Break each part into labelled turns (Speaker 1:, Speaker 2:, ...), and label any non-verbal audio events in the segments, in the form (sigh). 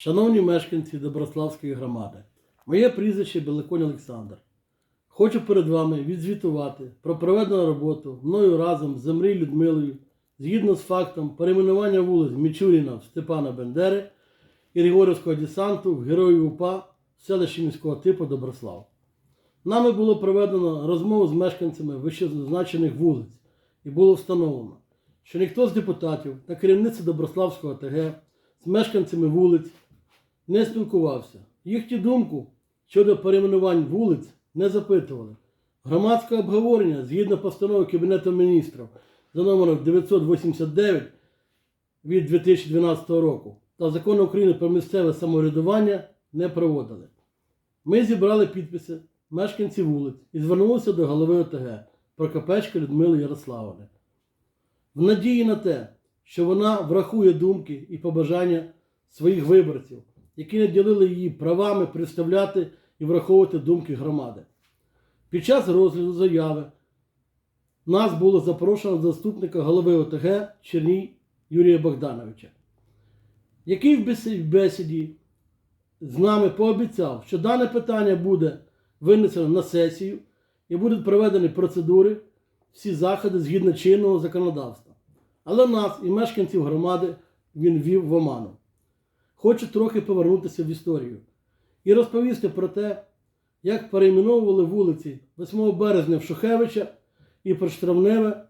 Speaker 1: Шановні мешканці Доброславської громади, моє прізвище Беликонь Олександр. Хочу перед вами відзвітувати про проведену роботу мною разом з Земрі Людмилою згідно з фактом перейменування вулиць Мічуріна в Степана Бендери і Григорівського десанту в Героїв УПА в селищі міського типу Доброслав. Нами було проведено розмову з мешканцями вищезазначених вулиць і було встановлено, що ніхто з депутатів та керівниці Доброславського ТГ з мешканцями вулиць не спілкувався. Їхню думку щодо перейменувань вулиць не запитували. Громадське обговорення згідно постанови Кабінету міністрів за номером 989 від 2012 року та закону України про місцеве самоврядування не проводили. Ми зібрали підписи мешканців вулиць і звернулися до голови ОТГ Прокопечка Людмили Ярославовни. В надії на те, що вона врахує думки і побажання своїх виборців, які наділили її правами представляти і враховувати думки громади. Під час розгляду заяви нас було запрошено заступника голови ОТГ Черній Юрія Богдановича, який в бесіді з нами пообіцяв, що дане питання буде винесено на сесію і будуть проведені процедури, всі заходи згідно чинного законодавства. Але нас і мешканців громади він ввів в оману. Хочу трохи повернутися в історію і розповісти про те, як перейменовували вулиці 8 березня в Шухевича і Проштравневе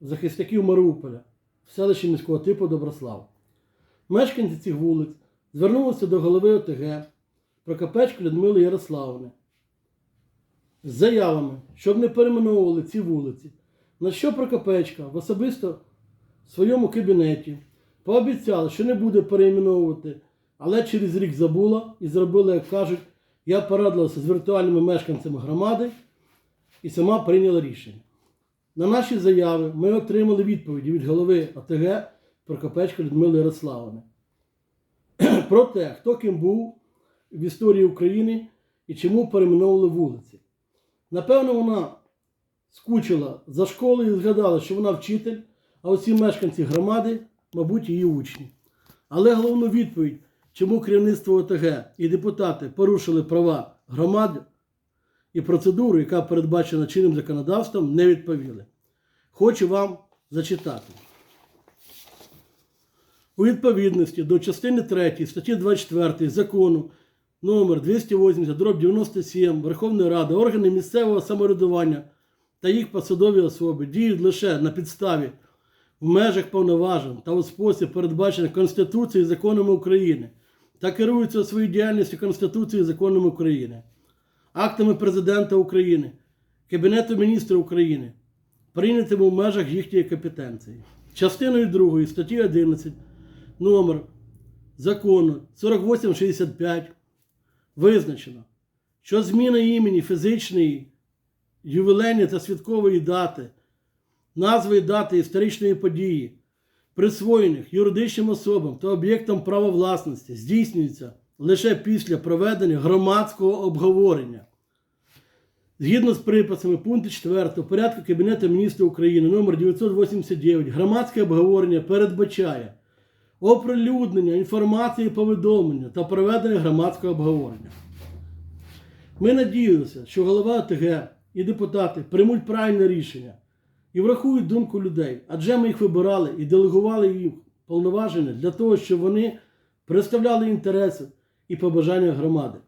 Speaker 1: захисників Маріуполя в селищі міського типу Доброслав. Мешканці цих вулиць звернулися до голови ОТГ Прокопечки Людмили Ярославни з заявами, щоб не перейменовували ці вулиці, на що Прокопечка в особисто своєму кабінеті пообіцяла, що не буде перейменовувати, але через рік забула і зробила, як кажуть, я порадилася з віртуальними мешканцями громади і сама прийняла рішення. На наші заяви ми отримали відповіді від голови ОТГ Прокопечка Людмили Ярославовни (clears throat) про те, хто ким був в історії України і чому перейменовували вулиці. Напевно, вона скучила за школою і згадала, що вона вчитель, а оці мешканці громади, мабуть, її учні. Але головну відповідь, чому керівництво ОТГ і депутати порушили права громади і процедуру, яка передбачена чинним законодавством, не відповіли. Хочу вам зачитати. У відповідності до частини 3 статті 24 закону номер 280 дроб 97 Верховної Ради органи місцевого самоврядування та їх посадові особи діють лише на підставі в межах повноважень та у спосіб, передбачений Конституцією і законами України, та керуються у своїй діяльністю Конституцією і законами України, актами Президента України, Кабінету міністрів України, прийнятими в межах їхньої компетенції. Частиною 2 статті 11 номер закону 4865 визначено, що зміна імені фізичної, ювілейної та святкової дати, назви дати історичної події, присвоєних юридичним особам та об'єктам права власності, здійснюється лише після проведення громадського обговорення. Згідно з приписами пункту 4 порядку Кабінету міністрів України номер 989 громадське обговорення передбачає оприлюднення інформації, повідомлення та проведення громадського обговорення. Ми надіялися, що голова ОТГ і депутати приймуть правильне рішення і врахують думку людей, адже ми їх вибирали і делегували їм повноваження для того, щоб вони представляли інтереси і побажання громади,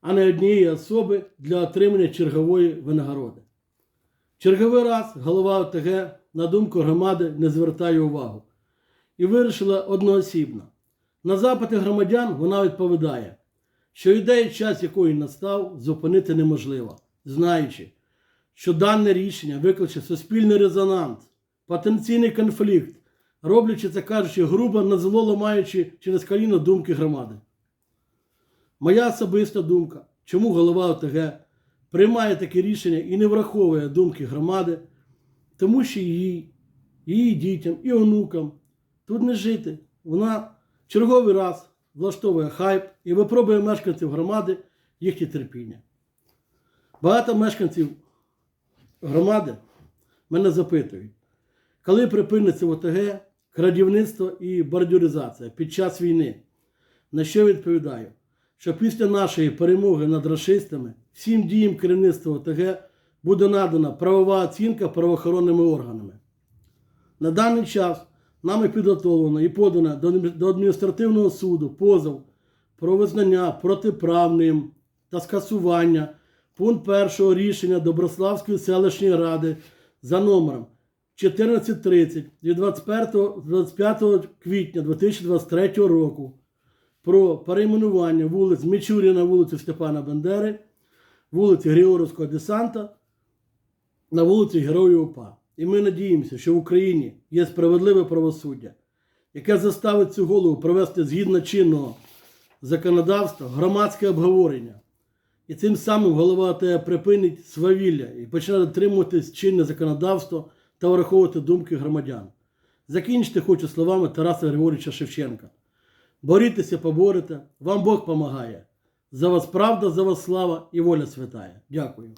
Speaker 1: а не однієї особи для отримання чергової винагороди. Черговий раз голова ОТГ на думку громади не звертає увагу і вирішила одноосібно. На запити громадян вона відповідає, що ідею, час якої настав, зупинити неможливо, знаючи, що дане рішення викличе суспільний резонанс, потенційний конфлікт, роблячи це кажучи, грубо на ламаючи через коліно думки громади. Моя особиста думка, чому голова ОТГ приймає таке рішення і не враховує думки громади, тому що її, її дітям і онукам тут не жити. Вона черговий раз влаштовує хайп і випробує мешканців громади їхнє терпіння. Багато мешканців громади мене запитують, коли припиниться в ОТГ крадівництво і бордюризація під час війни. на що відповідаю, що після нашої перемоги над расистами всім діям керівництва ОТГ буде надана правова оцінка правоохоронними органами. На даний час нами підготовлено і подано до до адміністративного суду позов про визнання протиправним та скасування пункт першого рішення Доброславської селищної ради за номером 1430 від 21 25 квітня 2023 року про перейменування вулиць Мічуріна, вулиці Степана Бендери, вулиці Григорівського десанта на вулиці Героїв УПА. І ми надіємося, що в Україні є справедливе правосуддя, яке заставить цю голову провести згідно чинного законодавства громадське обговорення. І цим самим голова АТ припинить свавілля і почне дотримуватись чинне законодавство та враховувати думки громадян. Закінчити хочу словами Тараса Григорьовича Шевченка. Борітеся, поборете, вам Бог помагає. За вас правда, за вас слава і воля святая. Дякую.